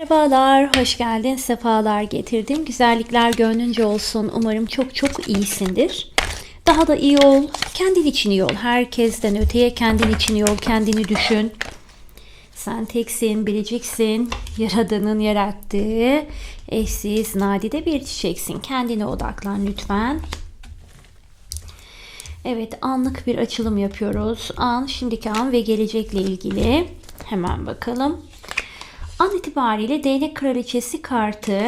Merhabalar, hoş geldin, sefalar getirdim. Güzellikler gönlünce olsun. Umarım çok çok iyisindir. Daha da iyi ol, kendin için iyi ol. Herkesten öteye kendin için iyi ol, kendini düşün. Sen teksin, biriciksin. Yaradanın yarattığı eşsiz, nadide bir çiçeksin. Kendine odaklan lütfen. Evet, anlık bir açılım yapıyoruz. An, şimdiki an ve gelecekle ilgili. Hemen bakalım. An itibariyle değnek kraliçesi kartı.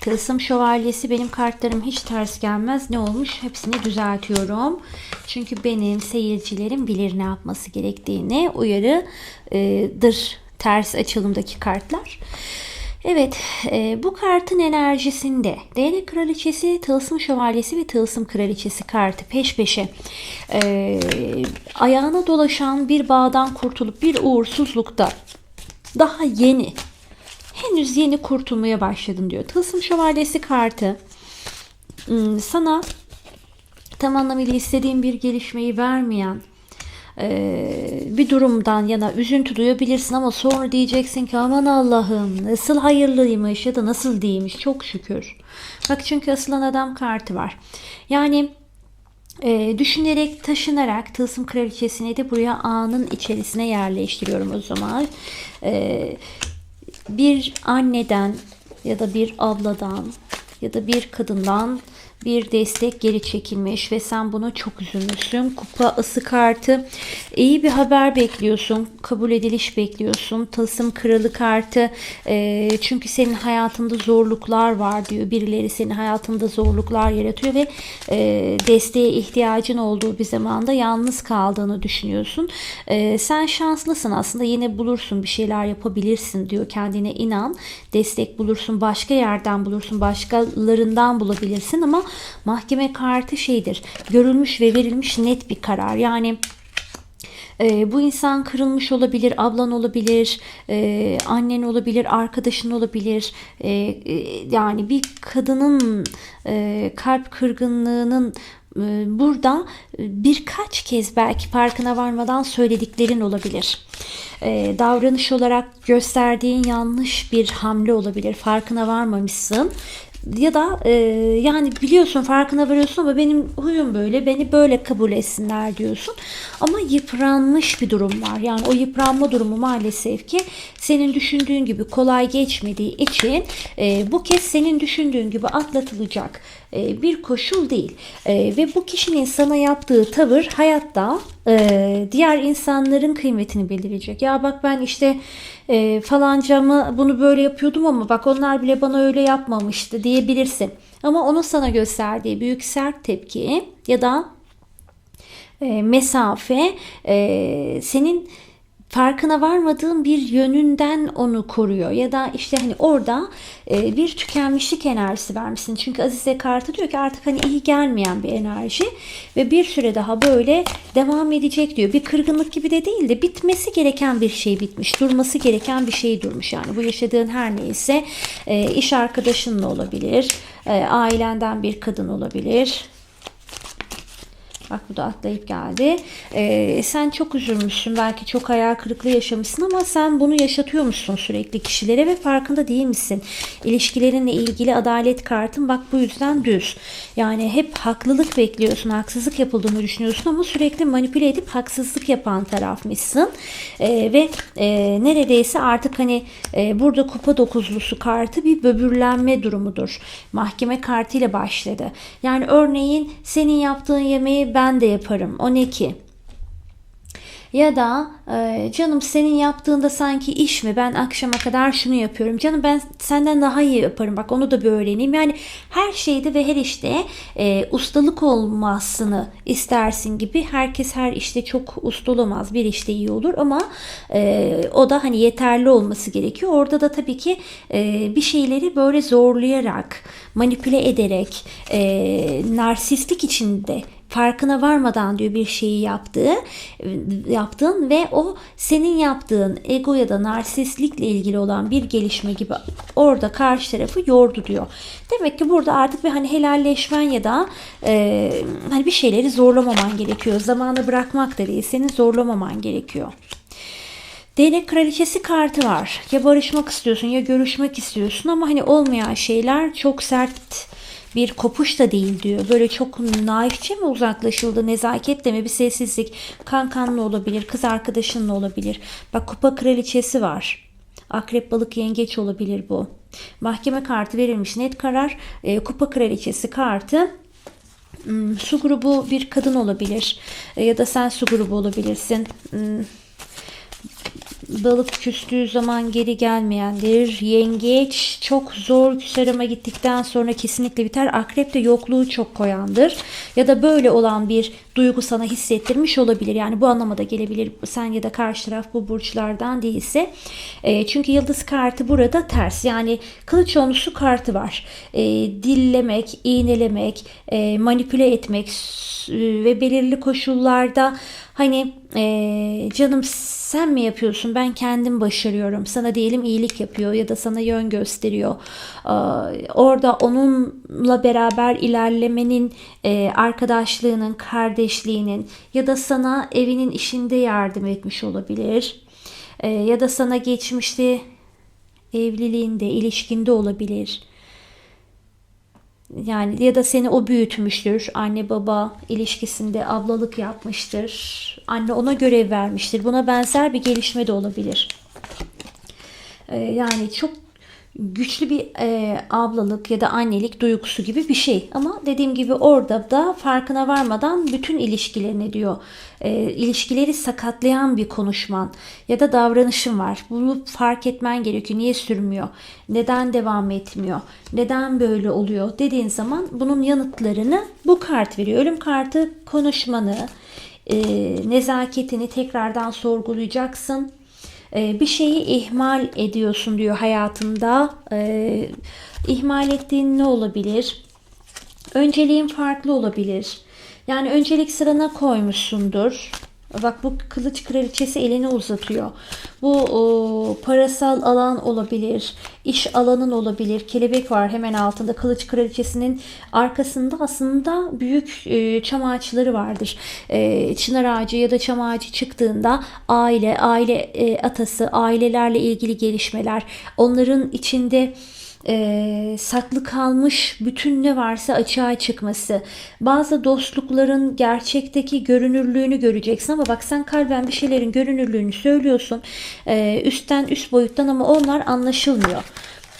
Tılsım şövalyesi benim kartlarım hiç ters gelmez. Ne olmuş? Hepsini düzeltiyorum. Çünkü benim seyircilerim bilir ne yapması gerektiğini. Uyarıdır ters açılımdaki kartlar. Evet, e, bu kartın enerjisinde değnek kraliçesi, tılsım şövalyesi ve tılsım kraliçesi kartı peş peşe e, ayağına dolaşan bir bağdan kurtulup bir uğursuzlukta daha yeni. Henüz yeni kurtulmaya başladın diyor. Tılsım şövalyesi kartı ım, sana tam anlamıyla istediğin bir gelişmeyi vermeyen e, bir durumdan yana üzüntü duyabilirsin ama sonra diyeceksin ki aman Allah'ım nasıl hayırlıymış ya da nasıl değilmiş çok şükür. Bak çünkü asılan adam kartı var. Yani e, düşünerek, taşınarak tılsım kraliçesini de buraya anın içerisine yerleştiriyorum o zaman. E, bir anneden ya da bir abladan ya da bir kadından bir destek geri çekilmiş ve sen buna çok üzülmüşsün. Kupa ısı kartı iyi bir haber bekliyorsun. Kabul ediliş bekliyorsun. Tılsım kralı kartı e, çünkü senin hayatında zorluklar var diyor. Birileri senin hayatında zorluklar yaratıyor ve e, desteğe ihtiyacın olduğu bir zamanda yalnız kaldığını düşünüyorsun. E, sen şanslısın aslında yine bulursun bir şeyler yapabilirsin diyor. Kendine inan. Destek bulursun. Başka yerden bulursun. Başkalarından bulabilirsin ama mahkeme kartı şeydir. Görülmüş ve verilmiş net bir karar. Yani e, bu insan kırılmış olabilir, ablan olabilir, e, annen olabilir, arkadaşın olabilir. E, e, yani bir kadının e, kalp kırgınlığının e, burada birkaç kez belki farkına varmadan söylediklerin olabilir. E, davranış olarak gösterdiğin yanlış bir hamle olabilir. Farkına varmamışsın ya da e, yani biliyorsun farkına varıyorsun ama benim huyum böyle beni böyle kabul etsinler diyorsun. Ama yıpranmış bir durum var. Yani o yıpranma durumu maalesef ki senin düşündüğün gibi kolay geçmediği için e, bu kez senin düşündüğün gibi atlatılacak e, bir koşul değil. E, ve bu kişinin sana yaptığı tavır hayatta e, diğer insanların kıymetini belirleyecek. Ya bak ben işte e, falancamı bunu böyle yapıyordum ama bak onlar bile bana öyle yapmamıştı diyebilirsin. Ama onun sana gösterdiği büyük sert tepki ya da e, mesafe e, senin farkına varmadığın bir yönünden onu koruyor ya da işte hani orada e, bir tükenmişlik enerjisi vermişsin. Çünkü Azize kartı diyor ki artık hani iyi gelmeyen bir enerji ve bir süre daha böyle devam edecek diyor. Bir kırgınlık gibi de değil de bitmesi gereken bir şey bitmiş. Durması gereken bir şey durmuş. Yani bu yaşadığın her neyse e, iş arkadaşınla olabilir, e, ailenden bir kadın olabilir Bak bu da atlayıp geldi. Ee, sen çok üzülmüşsün. Belki çok hayal kırıklığı yaşamışsın ama sen bunu yaşatıyormuşsun sürekli kişilere ve farkında değil misin? İlişkilerinle ilgili adalet kartın bak bu yüzden düz. Yani hep haklılık bekliyorsun. Haksızlık yapıldığını düşünüyorsun ama sürekli manipüle edip haksızlık yapan tarafmışsın. Ee, ve e, neredeyse artık hani e, burada kupa dokuzlusu kartı bir böbürlenme durumudur. Mahkeme kartıyla başladı. Yani örneğin senin yaptığın yemeği ben de yaparım. O ne ki? Ya da e, canım senin yaptığında sanki iş mi? Ben akşama kadar şunu yapıyorum. Canım ben senden daha iyi yaparım. Bak onu da bir öğreneyim. Yani her şeyde ve her işte e, ustalık olmasını istersin gibi. Herkes her işte çok usta olamaz. Bir işte iyi olur ama e, o da hani yeterli olması gerekiyor. Orada da tabii ki e, bir şeyleri böyle zorlayarak, manipüle ederek, e, narsistlik içinde farkına varmadan diyor bir şeyi yaptığı yaptın ve o senin yaptığın ego ya da narsistlikle ilgili olan bir gelişme gibi orada karşı tarafı yordu diyor. Demek ki burada artık bir hani helalleşmen ya da e, hani bir şeyleri zorlamaman gerekiyor. Zamanı bırakmak da değil, seni zorlamaman gerekiyor. Değnek kraliçesi kartı var. Ya barışmak istiyorsun ya görüşmek istiyorsun ama hani olmayan şeyler çok sert bir kopuş da değil diyor. Böyle çok naifçe mi uzaklaşıldı, nezaketle mi bir sessizlik, kankanla olabilir, kız arkadaşınla olabilir. Bak kupa kraliçesi var. Akrep balık yengeç olabilir bu. Mahkeme kartı verilmiş net karar. E, kupa kraliçesi kartı hmm, su grubu bir kadın olabilir. E, ya da sen su grubu olabilirsin. Hmm, balık küstüğü zaman geri gelmeyendir. Yengeç çok zor küserama gittikten sonra kesinlikle biter. Akrep de yokluğu çok koyandır. Ya da böyle olan bir duygu sana hissettirmiş olabilir. Yani bu anlamada gelebilir. Sen ya da karşı taraf bu burçlardan değilse. E, çünkü yıldız kartı burada ters. Yani kılıç onlusu kartı var. E, dillemek, iğnelemek, e, manipüle etmek e, ve belirli koşullarda hani e, canım sen mi yapıyorsun? Ben kendim başarıyorum. Sana diyelim iyilik yapıyor ya da sana yön gösteriyor. E, orada onunla beraber ilerlemenin e, arkadaşlığının kardeşliğinin ya da sana evinin işinde yardım etmiş olabilir. E, ya da sana geçmişte evliliğinde ilişkinde olabilir yani ya da seni o büyütmüştür. Anne baba ilişkisinde ablalık yapmıştır. Anne ona görev vermiştir. Buna benzer bir gelişme de olabilir. Ee, yani çok güçlü bir e, ablalık ya da annelik duygusu gibi bir şey. Ama dediğim gibi orada da farkına varmadan bütün ilişkilerini diyor. E, ilişkileri sakatlayan bir konuşman ya da davranışın var. Bunu fark etmen gerekiyor. Niye sürmüyor? Neden devam etmiyor? Neden böyle oluyor? Dediğin zaman bunun yanıtlarını bu kart veriyor. Ölüm kartı konuşmanı, e, nezaketini tekrardan sorgulayacaksın bir şeyi ihmal ediyorsun diyor hayatında. Ee, ihmal ettiğin ne olabilir? Önceliğin farklı olabilir. Yani öncelik sırana koymuşsundur. Bak bu kılıç kraliçesi elini uzatıyor. Bu o, parasal alan olabilir, iş alanın olabilir. Kelebek var hemen altında. Kılıç kraliçesinin arkasında aslında büyük e, çam ağaçları vardır. E, çınar ağacı ya da çam ağacı çıktığında aile, aile e, atası, ailelerle ilgili gelişmeler, onların içinde e, saklı kalmış bütün ne varsa açığa çıkması. Bazı dostlukların gerçekteki görünürlüğünü göreceksin ama bak sen kalben bir şeylerin görünürlüğünü söylüyorsun. E, üstten üst boyuttan ama onlar anlaşılmıyor.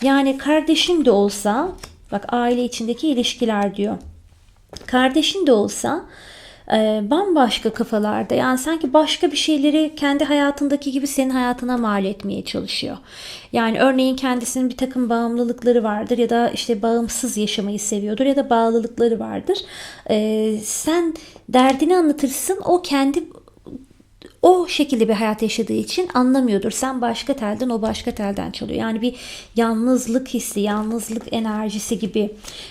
Yani kardeşin de olsa bak aile içindeki ilişkiler diyor. Kardeşin de olsa e, bambaşka kafalarda. Yani sanki başka bir şeyleri kendi hayatındaki gibi senin hayatına mal etmeye çalışıyor. Yani örneğin kendisinin bir takım bağımlılıkları vardır ya da işte bağımsız yaşamayı seviyordur ya da bağlılıkları vardır. E, sen derdini anlatırsın o kendi o şekilde bir hayat yaşadığı için anlamıyordur. Sen başka telden o başka telden çalıyor. Yani bir yalnızlık hissi, yalnızlık enerjisi gibi.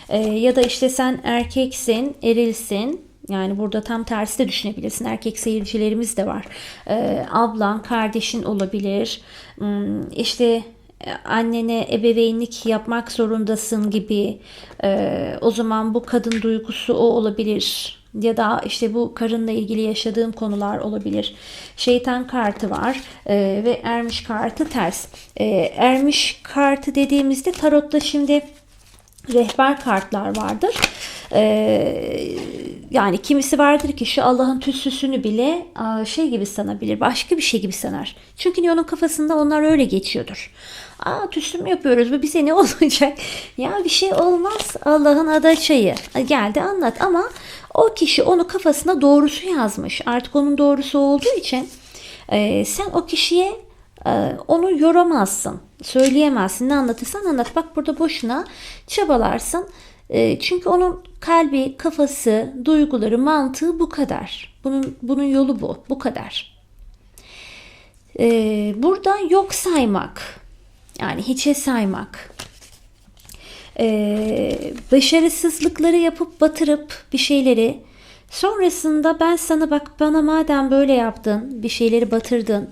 Ee, ya da işte sen erkeksin, erilsin yani burada tam tersi de düşünebilirsin. Erkek seyircilerimiz de var. Ee, ablan, kardeşin olabilir. Hmm, işte e, annene ebeveynlik yapmak zorundasın gibi. Ee, o zaman bu kadın duygusu o olabilir. Ya da işte bu karınla ilgili yaşadığım konular olabilir. Şeytan kartı var ee, ve ermiş kartı ters. Ee, ermiş kartı dediğimizde tarotta şimdi rehber kartlar vardır. Ee, yani kimisi vardır ki şu Allah'ın tüssüsünü bile şey gibi sanabilir. Başka bir şey gibi sanar. Çünkü onun kafasında onlar öyle geçiyordur. Aa tüssü mü yapıyoruz bu bize ne olacak? Ya bir şey olmaz Allah'ın adaçayı. Geldi anlat ama o kişi onu kafasına doğrusu yazmış. Artık onun doğrusu olduğu için e, sen o kişiye e, onu yoramazsın. Söyleyemezsin. Ne anlatırsan anlat. Bak burada boşuna çabalarsın e, çünkü onun kalbi, kafası, duyguları, mantığı bu kadar. Bunun bunun yolu bu. Bu kadar. E, burada yok saymak. Yani hiçe saymak. Başarısızlıkları yapıp batırıp bir şeyleri sonrasında ben sana bak bana madem böyle yaptın bir şeyleri batırdın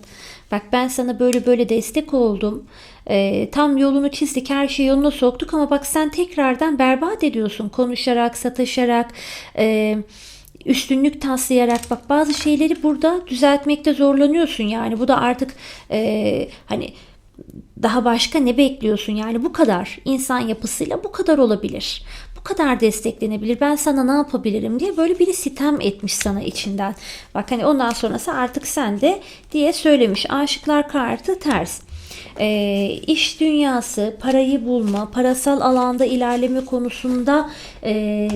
bak ben sana böyle böyle destek oldum. E, tam yolunu çizdik, her şeyi yoluna soktuk ama bak sen tekrardan berbat ediyorsun konuşarak, sataşarak, e, üstünlük taslayarak. Bak bazı şeyleri burada düzeltmekte zorlanıyorsun yani. Bu da artık e, hani daha başka ne bekliyorsun? Yani bu kadar insan yapısıyla bu kadar olabilir kadar desteklenebilir ben sana ne yapabilirim diye böyle biri sitem etmiş sana içinden. Bak hani ondan sonrası artık sende diye söylemiş. Aşıklar kartı ters. E, iş dünyası, parayı bulma, parasal alanda ilerleme konusunda e,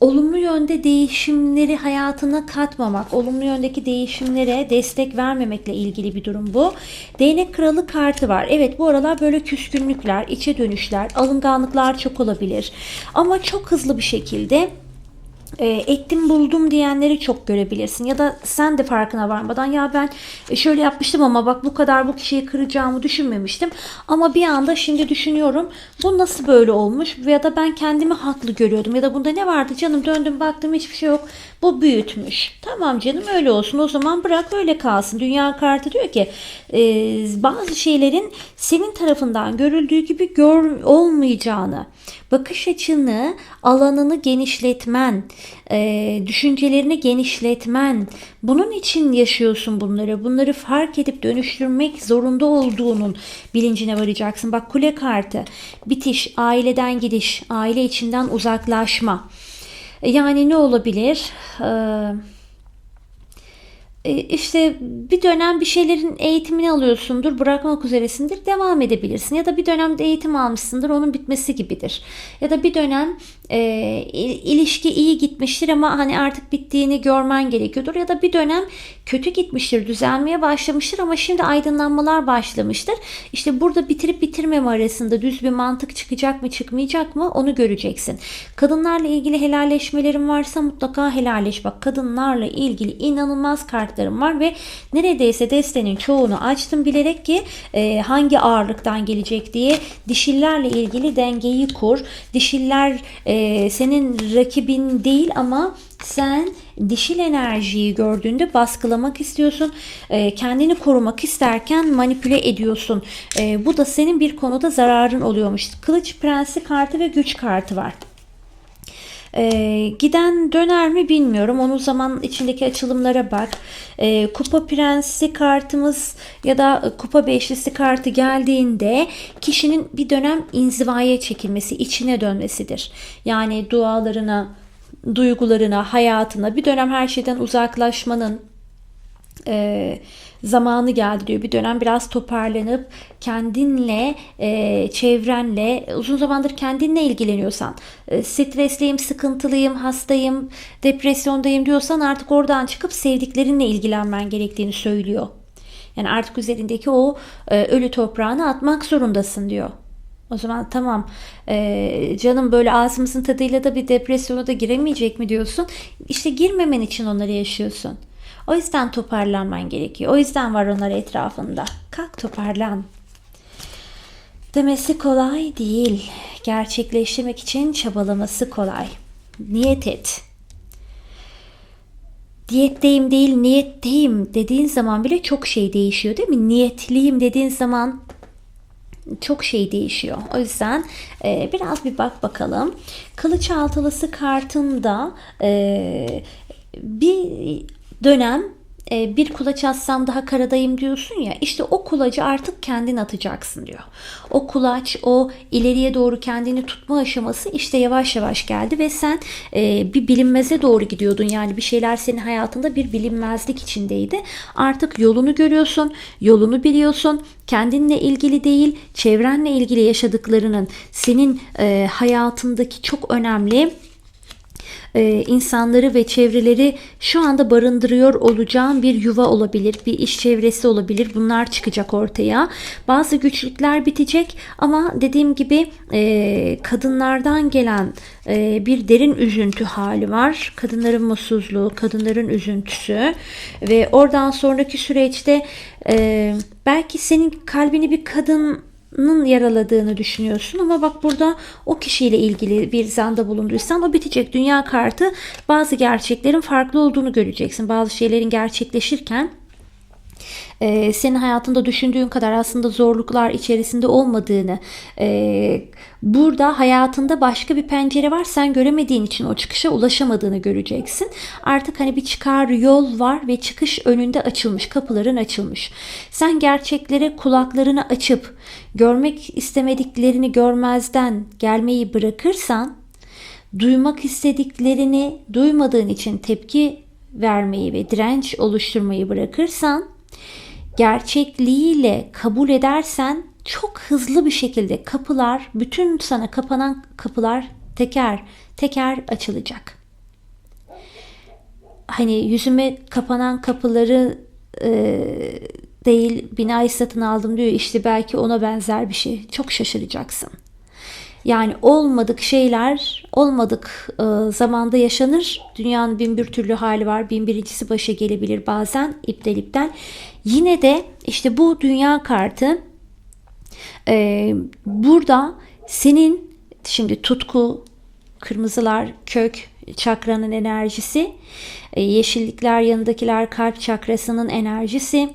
olumlu yönde değişimleri hayatına katmamak, olumlu yöndeki değişimlere destek vermemekle ilgili bir durum bu. Değnek kralı kartı var. Evet bu aralar böyle küskünlükler, içe dönüşler, alınganlıklar çok olabilir. Ama çok hızlı bir şekilde ettim buldum diyenleri çok görebilirsin. Ya da sen de farkına varmadan ya ben e, şöyle yapmıştım ama bak bu kadar bu kişiyi kıracağımı düşünmemiştim. Ama bir anda şimdi düşünüyorum bu nasıl böyle olmuş? Ya da ben kendimi haklı görüyordum. Ya da bunda ne vardı canım? Döndüm baktım hiçbir şey yok bu büyütmüş tamam canım öyle olsun o zaman bırak öyle kalsın dünya kartı diyor ki e, bazı şeylerin senin tarafından görüldüğü gibi gör olmayacağını bakış açını alanını genişletmen e, düşüncelerini genişletmen, bunun için yaşıyorsun bunları. Bunları fark edip dönüştürmek zorunda olduğunun bilincine varacaksın. Bak kule kartı, bitiş, aileden gidiş, aile içinden uzaklaşma. Yani ne olabilir? Eee e, işte bir dönem bir şeylerin eğitimini alıyorsundur, bırakmak üzeresindir, devam edebilirsin. Ya da bir dönemde eğitim almışsındır, onun bitmesi gibidir. Ya da bir dönem e, ilişki iyi gitmiştir ama hani artık bittiğini görmen gerekiyordur. Ya da bir dönem kötü gitmiştir, düzelmeye başlamıştır ama şimdi aydınlanmalar başlamıştır. İşte burada bitirip bitirmeme arasında düz bir mantık çıkacak mı çıkmayacak mı onu göreceksin. Kadınlarla ilgili helalleşmelerin varsa mutlaka helalleş. Bak kadınlarla ilgili inanılmaz kartlarım var ve neredeyse destenin çoğunu açtım bilerek ki e, hangi ağırlıktan gelecek diye dişillerle ilgili dengeyi kur. Dişiller e, senin rakibin değil ama sen dişil enerjiyi gördüğünde baskılamak istiyorsun. E, kendini korumak isterken manipüle ediyorsun. E, bu da senin bir konuda zararın oluyormuş. Kılıç prensi kartı ve güç kartı var. E, giden döner mi bilmiyorum. Onun zaman içindeki açılımlara bak. E, kupa prensi kartımız ya da kupa beşlisi kartı geldiğinde kişinin bir dönem inzivaya çekilmesi, içine dönmesidir. Yani dualarına, duygularına, hayatına bir dönem her şeyden uzaklaşmanın e, zamanı geldi diyor. Bir dönem biraz toparlanıp kendinle, e, çevrenle uzun zamandır kendinle ilgileniyorsan, e, stresliyim, sıkıntılıyım, hastayım, depresyondayım diyorsan artık oradan çıkıp sevdiklerinle ilgilenmen gerektiğini söylüyor. Yani artık üzerindeki o e, ölü toprağını atmak zorundasın diyor. O zaman tamam e, canım böyle ağzımızın tadıyla da bir depresyona da giremeyecek mi diyorsun. İşte girmemen için onları yaşıyorsun. O yüzden toparlanman gerekiyor. O yüzden var onlar etrafında. Kalk toparlan. Demesi kolay değil. Gerçekleştirmek için çabalaması kolay. Niyet et. Diyetteyim değil niyetteyim dediğin zaman bile çok şey değişiyor değil mi? Niyetliyim dediğin zaman çok şey değişiyor. O yüzden e, biraz bir bak bakalım. Kılıç altılısı kartında e, bir dönem e, bir kulaç atsam daha karadayım diyorsun ya işte o kulacı artık kendin atacaksın diyor. O kulaç o ileriye doğru kendini tutma aşaması işte yavaş yavaş geldi ve sen e, bir bilinmeze doğru gidiyordun. Yani bir şeyler senin hayatında bir bilinmezlik içindeydi. Artık yolunu görüyorsun, yolunu biliyorsun. Kendinle ilgili değil, çevrenle ilgili yaşadıklarının senin e, hayatındaki çok önemli e, insanları ve çevreleri şu anda barındırıyor olacağım bir yuva olabilir, bir iş çevresi olabilir. Bunlar çıkacak ortaya. Bazı güçlükler bitecek ama dediğim gibi e, kadınlardan gelen e, bir derin üzüntü hali var. Kadınların mutsuzluğu, kadınların üzüntüsü ve oradan sonraki süreçte e, belki senin kalbini bir kadın yaraladığını düşünüyorsun ama bak burada o kişiyle ilgili bir zanda bulunduysan o bitecek. Dünya kartı bazı gerçeklerin farklı olduğunu göreceksin. Bazı şeylerin gerçekleşirken e, senin hayatında düşündüğün kadar aslında zorluklar içerisinde olmadığını, e, burada hayatında başka bir pencere var sen göremediğin için o çıkışa ulaşamadığını göreceksin. Artık hani bir çıkar yol var ve çıkış önünde açılmış, kapıların açılmış. Sen gerçeklere kulaklarını açıp görmek istemediklerini görmezden gelmeyi bırakırsan duymak istediklerini duymadığın için tepki vermeyi ve direnç oluşturmayı bırakırsan gerçekliğiyle kabul edersen çok hızlı bir şekilde kapılar, bütün sana kapanan kapılar teker teker açılacak. Hani yüzüme kapanan kapıları e, değil binayı satın aldım diyor işte belki ona benzer bir şey. Çok şaşıracaksın. Yani olmadık şeyler olmadık e, zamanda yaşanır. Dünyanın bin bir türlü hali var. Bin birincisi başa gelebilir bazen iptal iptal. Yine de işte bu dünya kartı e, burada senin şimdi tutku, kırmızılar, kök, çakranın enerjisi, e, yeşillikler yanındakiler kalp çakrasının enerjisi,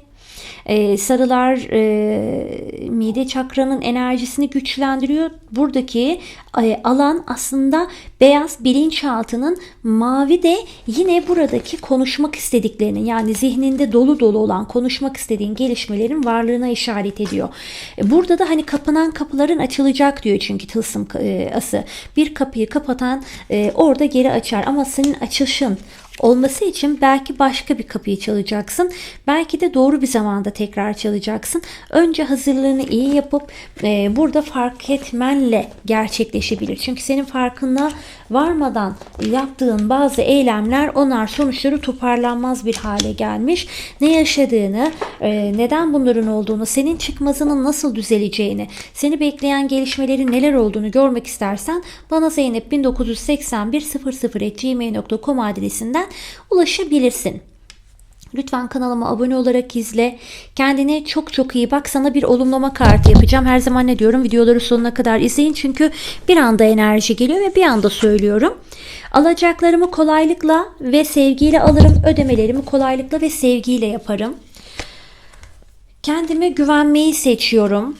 e, sarılar e, mide çakranın enerjisini güçlendiriyor. Buradaki e, alan aslında beyaz bilinçaltının mavi de yine buradaki konuşmak istediklerini yani zihninde dolu dolu olan konuşmak istediğin gelişmelerin varlığına işaret ediyor. E, burada da hani kapanan kapıların açılacak diyor çünkü tılsım e, ası. Bir kapıyı kapatan e, orada geri açar ama senin açışın olması için belki başka bir kapıyı çalacaksın. Belki de doğru bir zamanda tekrar çalacaksın. Önce hazırlığını iyi yapıp e, burada fark etmenle gerçekleşebilir. Çünkü senin farkına varmadan yaptığın bazı eylemler onlar sonuçları toparlanmaz bir hale gelmiş. Ne yaşadığını, e, neden bunların olduğunu, senin çıkmazının nasıl düzeleceğini, seni bekleyen gelişmelerin neler olduğunu görmek istersen bana Zeynep 1981 00 adresinden ulaşabilirsin. Lütfen kanalıma abone olarak izle. Kendine çok çok iyi bak. Sana bir olumlama kartı yapacağım. Her zaman ne diyorum? Videoları sonuna kadar izleyin. Çünkü bir anda enerji geliyor ve bir anda söylüyorum. Alacaklarımı kolaylıkla ve sevgiyle alırım. Ödemelerimi kolaylıkla ve sevgiyle yaparım. Kendime güvenmeyi seçiyorum.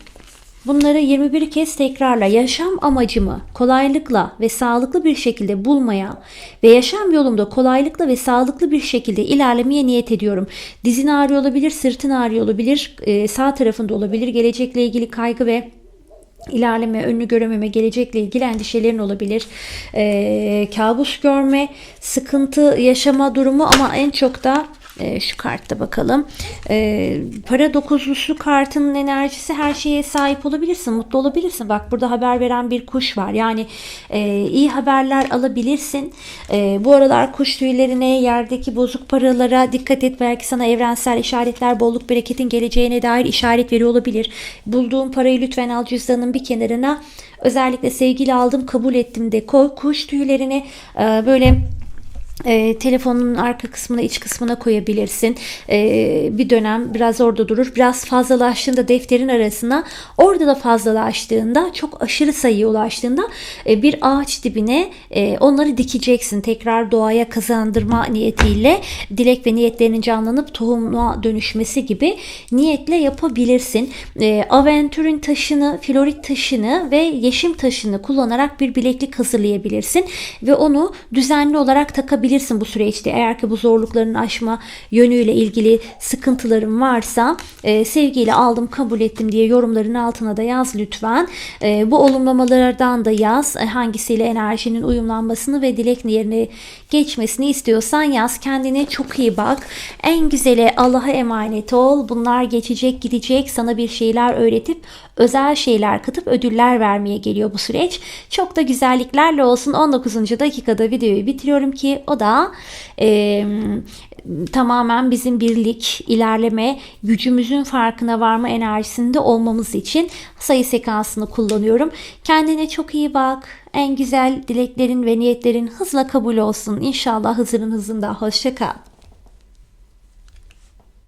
Bunları 21 kez tekrarla yaşam amacımı kolaylıkla ve sağlıklı bir şekilde bulmaya ve yaşam yolumda kolaylıkla ve sağlıklı bir şekilde ilerlemeye niyet ediyorum. Dizin ağrıyor olabilir, sırtın ağrıyor olabilir, e, sağ tarafında olabilir, gelecekle ilgili kaygı ve ilerleme, önünü görememe, gelecekle ilgili endişelerin olabilir. E, kabus görme, sıkıntı yaşama durumu ama en çok da e, şu kartta bakalım. E, para dokuzlusu kartının enerjisi her şeye sahip olabilirsin. Mutlu olabilirsin. Bak burada haber veren bir kuş var. Yani e, iyi haberler alabilirsin. E, bu aralar kuş tüylerine, yerdeki bozuk paralara dikkat et. Belki sana evrensel işaretler, bolluk bereketin geleceğine dair işaret veriyor olabilir. Bulduğun parayı lütfen al cüzdanın bir kenarına. Özellikle sevgili aldım, kabul ettim de koy. Kuş tüylerini e, böyle e, telefonun arka kısmına iç kısmına koyabilirsin. E, bir dönem biraz orada durur. Biraz fazlalaştığında defterin arasına orada da fazlalaştığında çok aşırı sayıya ulaştığında e, bir ağaç dibine e, onları dikeceksin. Tekrar doğaya kazandırma niyetiyle dilek ve niyetlerinin canlanıp tohumluğa dönüşmesi gibi niyetle yapabilirsin. E, aventürün taşını, florit taşını ve yeşim taşını kullanarak bir bileklik hazırlayabilirsin ve onu düzenli olarak takabilirsin yapabilirsin bu süreçte. Eğer ki bu zorlukların aşma yönüyle ilgili sıkıntıların varsa e, sevgiyle aldım kabul ettim diye yorumların altına da yaz lütfen. E, bu olumlamalardan da yaz. E, hangisiyle enerjinin uyumlanmasını ve dilek yerine geçmesini istiyorsan yaz. Kendine çok iyi bak. En güzeli Allah'a emanet ol. Bunlar geçecek gidecek. Sana bir şeyler öğretip özel şeyler katıp ödüller vermeye geliyor bu süreç. Çok da güzelliklerle olsun. 19. dakikada videoyu bitiriyorum ki da e, tamamen bizim birlik, ilerleme, gücümüzün farkına varma enerjisinde olmamız için sayı sekansını kullanıyorum. Kendine çok iyi bak. En güzel dileklerin ve niyetlerin hızla kabul olsun. İnşallah Hızır'ın hızında. Hoşça kal.